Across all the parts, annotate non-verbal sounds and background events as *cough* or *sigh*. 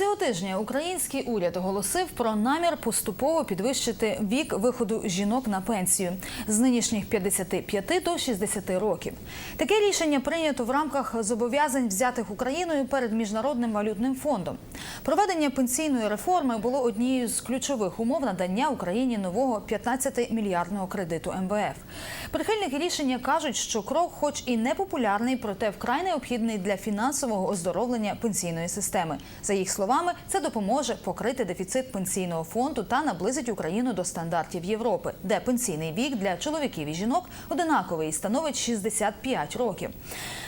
Цього тижня український уряд оголосив про намір поступово підвищити вік виходу жінок на пенсію з нинішніх 55 до 60 років. Таке рішення прийнято в рамках зобов'язань, взятих Україною перед міжнародним валютним фондом. Проведення пенсійної реформи було однією з ключових умов надання Україні нового 15-мільярдного кредиту МВФ. Прихильники рішення кажуть, що крок, хоч і не популярний, проте вкрай необхідний для фінансового оздоровлення пенсійної системи. За їх словами, це допоможе покрити дефіцит пенсійного фонду та наблизить Україну до стандартів Європи, де пенсійний вік для чоловіків і жінок одинаковий і становить 65 років.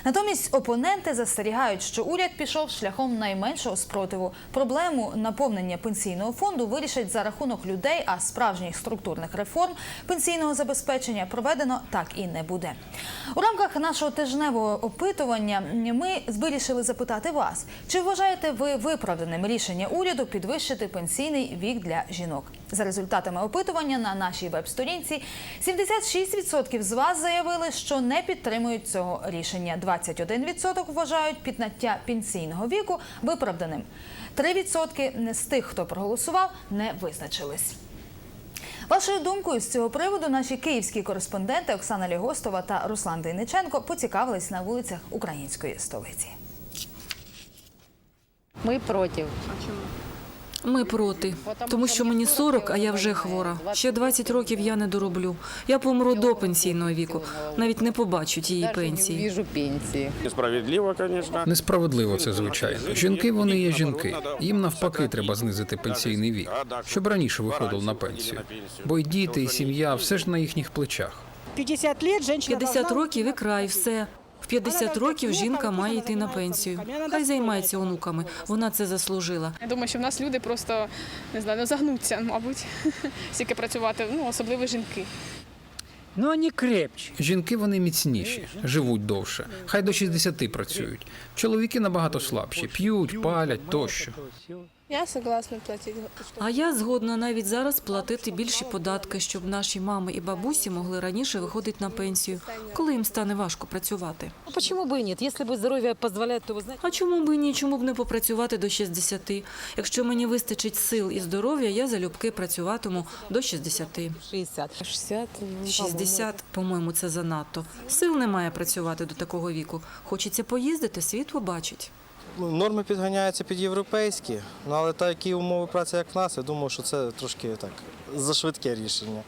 Натомість опоненти застерігають, що уряд пішов шляхом найменшого спротиву. Проблему наповнення пенсійного фонду вирішать за рахунок людей, а справжніх структурних реформ пенсійного забезпечення проведено так і не буде. У рамках нашого тижневого опитування ми вирішили запитати вас, чи вважаєте ви виправданим рішення уряду підвищити пенсійний вік для жінок? За результатами опитування на нашій веб-сторінці 76% з вас заявили, що не підтримують цього рішення. 21% вважають підняття пенсійного віку виправданим. 3% з тих, хто проголосував, не визначились. Вашою думкою з цього приводу наші київські кореспонденти Оксана Лігостова та Руслан Дейниченко поцікавились на вулицях української столиці. Ми проти. Ми проти, тому що мені 40, а я вже хвора. Ще 20 років я не дороблю. Я помру до пенсійного віку. Навіть не побачу тієї пенсії. пенсії. Несправедливо, конечно. Несправедливо це звичайно. Жінки вони є жінки. Їм навпаки треба знизити пенсійний вік, щоб раніше виходили на пенсію. Бо й діти, і сім'я все ж на їхніх плечах. 50 лет женщина 50 должна- років і край, все. В 50 років жінка має йти на пенсію. Хай займається онуками. Вона це заслужила. Я думаю, що в нас люди просто не знаю, ну, загнуться, мабуть, *laughs* стільки працювати, ну особливо жінки. Но они крепче. Жінки вони міцніші, живуть довше. Хай до 60 працюють. Чоловіки набагато слабші, п'ють, палять тощо. Я согласна платити. А я згодна навіть зараз платити більші податки, щоб наші мами і бабусі могли раніше виходити на пенсію, коли їм стане важко працювати. Ну, Почему бы и нет? Если бы здоровье позволяет, то вы знаете, А чому б і ні? Чому б не попрацювати до 60? Якщо мені вистачить сил і здоров'я, я залюбки працюватиму до 60. 60. 60, ну, 60, по-моєму, це занадто. Сил немає працювати до такого віку. Хочеться поїздити, світ побачить. Ну, Норми підганяються під європейські, ну але такі умови праці, як в нас, я думаю, що це трошки так зашвидке рішення.